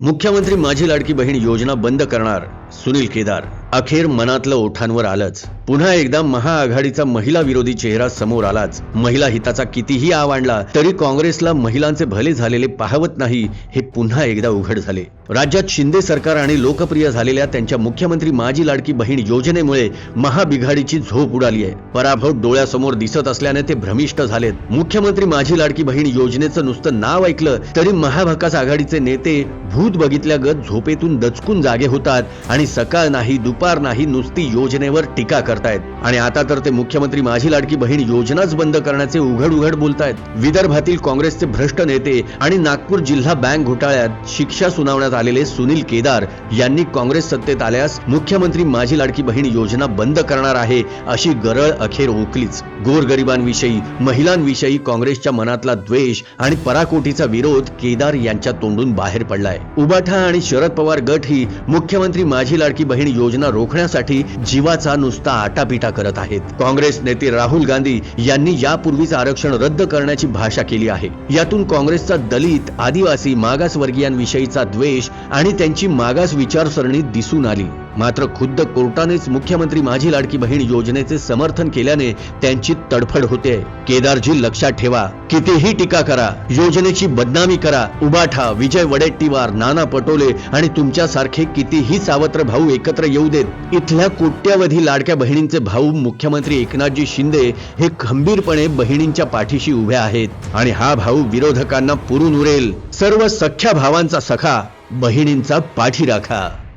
मुख्यमंत्री माझी लाडकी बहीण योजना बंद करणार सुनील केदार. अखेर मनातलं ओठांवर आलंच. पुन्हा एकदा महाआघाडीचा महिला विरोधी चेहरा समोर आलाच. महिला हिताचा कितीही आव आणला तरी काँग्रेसला महिलांचे भले झालेले पाहवत नाही हे पुन्हा एकदा उघड झाले. राज्यात शिंदे सरकार आणि लोकप्रिय झालेल्या त्यांच्या मुख्यमंत्री माझी लाडकी बहीण योजनेमुळे महाबिघाडीची झोप उडाली आहे. पराभव डोळ्यासमोर दिसत असल्याने ते भ्रमिष्ट झालेत. मुख्यमंत्री माझी लाडकी बहीण योजनेचं नुसतं नाव ऐकलं तरी महाभकास आघाडीचे नेते भूत बघितल्यागत झोपेतून दचकून जागे होतात आणि सकाळ नाही दुपार नाही नुसती योजनेवर टीका करतायत. आणि आता तर ते मुख्यमंत्री माझी लाडकी बहीण योजनाच बंद करण्याचे उघड उघड बोलतायत. विदर्भातील काँग्रेसचे भ्रष्ट नेते आणि नागपूर जिल्हा बँक घोटाळ्यात शिक्षा सुनावण्यात आलेले सुनील केदार यांनी काँग्रेस सत्तेत आल्यास मुख्यमंत्री माझी लाडकी बहीण योजना बंद करणार आहे अशी गरळ अखेर ओकलीच. गोरगरिबांविषयी महिलांविषयी काँग्रेसच्या मनातला द्वेष आणि पराकोटीचा विरोध केदार यांच्या तोंडून बाहेर पडलाय. उबाठा आणि शरद पवार गट ही मुख्यमंत्री माझी लाडकी बहीण योजना रोखण्यासाठी जीवाचा नुसता आटापिटा करत आहेत. काँग्रेस नेते राहुल गांधी यांनी यापूर्वीच आरक्षण रद्द करण्याची भाषा केली आहे. यातून काँग्रेसचा दलित आदिवासी मागासवर्गीयांविषयीचा द्वेष आणि त्यांची मागास विचारसरणी दिसून आली. मात्र खुद्द कोर्टानेच मुख्यमंत्री माझी लाडकी बहीण योजनेचे समर्थन केल्याने त्यांची तडफड होते. केदारजी लक्षात ठेवा. कितीही टीका करा. योजनेची बदनामी करा. उबाठा विजय वडेट्टीवार नाना पटोले आणि तुमच्यासारखे कितीही सावत्र भाऊ एकत्र येऊ देत इथल्या कोट्यावधी लाडक्या बहिणींचे भाऊ मुख्यमंत्री एकनाथजी शिंदे हे खंबीरपणे बहिणींच्या पाठीशी उभे आहेत. आणि हा भाऊ विरोधकांना पुरून उरेल. सर्व सख्या भावांचा सखा बहिणींचा पाठीराखा.